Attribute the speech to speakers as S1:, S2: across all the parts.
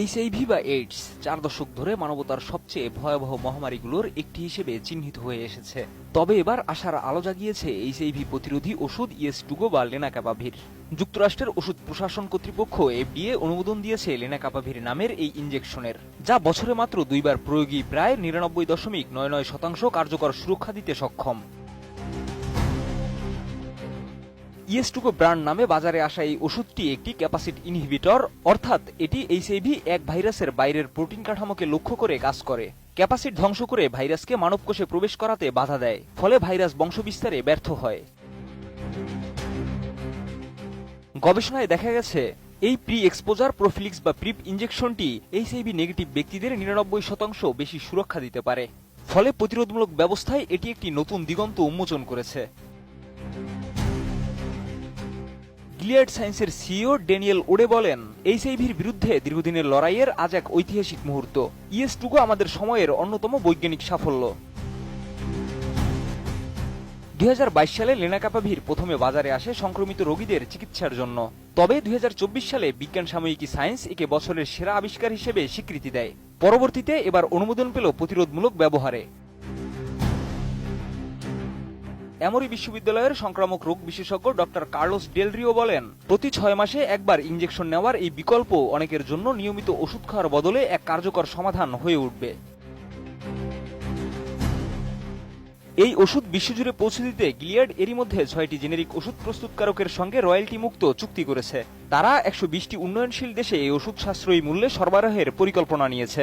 S1: HIV বা AIDS চার দশক ধরে মানবতার সবচেয়ে ভয়াবহ মহামারীগুলোর একটি হিসেবে চিহ্নিত হয়ে এসেছে। তবে এবার আশার আলো জাগিয়েছে এইচআইভি প্রতিরোধী ওষুধ ইয়েস টুগো বা লেনাকাপাভির। যুক্তরাষ্ট্রের ওষুধ প্রশাসন কর্তৃপক্ষ এফডিএ অনুমোদন দিয়েছে লেনাকাপাভির নামের এই ইঞ্জেকশনের যা বছরে মাত্র দুইবার প্রয়োগী প্রায় নিরানব্বই দশমিক নয় নয় শতাংশ কার্যকর সুরক্ষা দিতে সক্ষম। ইয়েস্টুকো ব্র্যান্ড নামে বাজারে আসা এই ওষুধটি একটি ক্যাপাসিট ইনহিবিটর, অর্থাৎ এটি এইচআইভি এক ভাইরাসের বাইরের প্রোটিন কাঠামোকে লক্ষ্য করে কাজ করে। ক্যাপাসিট ধ্বংস করে ভাইরাসকে মানবকোষে প্রবেশ করাতে বাধা দেয়, ফলে ভাইরাস বংশবিস্তারে ব্যর্থ হয়। গবেষণায় দেখা গেছে, এই প্রি এক্সপোজার প্রোফিলিক্স বা প্রিপ ইনজেকশনটি এইচআইভি নেগেটিভ ব্যক্তিদের নিরানব্বই শতাংশ বেশি সুরক্ষা দিতে পারে। ফলে প্রতিরোধমূলক ব্যবস্থায় এটি একটি নতুন দিগন্ত উন্মোচন করেছে। গিলিয়ার্ড সায়েন্সের সিইও ড্যানিয়েল ওডে বলেন এইচআইভির বিরুদ্ধে দীর্ঘদিনের লড়াইয়ের আজ এক ঐতিহাসিক মুহূর্ত। ইএসটুকু আমাদের সময়ের অন্যতম বৈজ্ঞানিক সাফল্য। দুই হাজার বাইশ সালে লেনাকাপাভির প্রথমে বাজারে আসে সংক্রমিত রোগীদের চিকিৎসার জন্য। তবে দু হাজার চব্বিশ সালে বিজ্ঞান সাময়িকী সায়েন্স একে বছরের সেরা আবিষ্কার হিসেবে স্বীকৃতি দেয়। পরবর্তীতে এবার অনুমোদন পেল প্রতিরোধমূলক ব্যবহারে। এমরি বিশ্ববিদ্যালয়ের সংক্রামক রোগ বিশেষজ্ঞ ডক্টর কার্লোস ডেলরিও বলেন, প্রতি ছয় মাসে একবার ইঞ্জেকশন নেওয়ার এই বিকল্প অনেকের জন্য নিয়মিত ওষুধ খাওয়ার বদলে এক কার্যকর সমাধান হয়ে উঠবে। এই ওষুধ বিশ্বজুড়ে পৌঁছে দিতে গিলিয়ার্ড এরই মধ্যে ছয়টি জেনেরিক ওষুধ প্রস্তুতকারকের সঙ্গে রয়্যালটি মুক্ত চুক্তি করেছে। তারা একশো বিশটি উন্নয়নশীল দেশে এই ওষুধ সাশ্রয়ী মূল্যে সরবরাহের পরিকল্পনা নিয়েছে।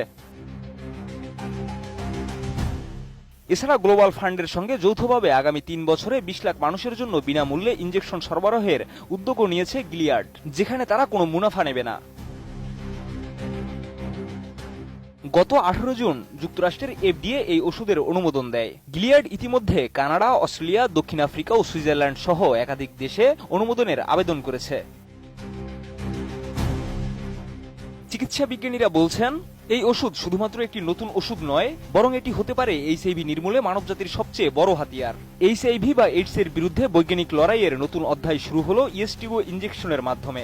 S1: এছাড়া গ্লোবাল ফান্ডের সঙ্গে যৌথভাবে আগামী তিন বছরে বিশ লাখ মানুষের জন্য বিনামূল্যে ইঞ্জেকশন সরবরাহের উদ্যোগও নিয়েছে গিলিয়ার্ড, যেখানে তারা কোনো মুনাফা নেবে না। গত আঠারো জুন যুক্তরাষ্ট্রের এফডিএ এই ওষুধের অনুমোদন দেয়। গিলিয়ার্ড ইতিমধ্যে কানাডা, অস্ট্রেলিয়া, দক্ষিণ আফ্রিকা ও সুইজারল্যান্ড সহ একাধিক দেশে অনুমোদনের আবেদন করেছে। চিকিৎসা বিজ্ঞানীরা বলছেন এই ওষুধ শুধুমাত্র একটি নতুন ওষুধ নয়, বরং এটি হতে পারে এইচআইভি নির্মূলে মানবজাতির সবচেয়ে বড় হাতিয়ার। এইচআইভি বা এইডস এর বিরুদ্ধে বৈজ্ঞানিক লড়াইয়ের নতুন অধ্যায় শুরু হলো ইএসটিও ইঞ্জেকশনের মাধ্যমে।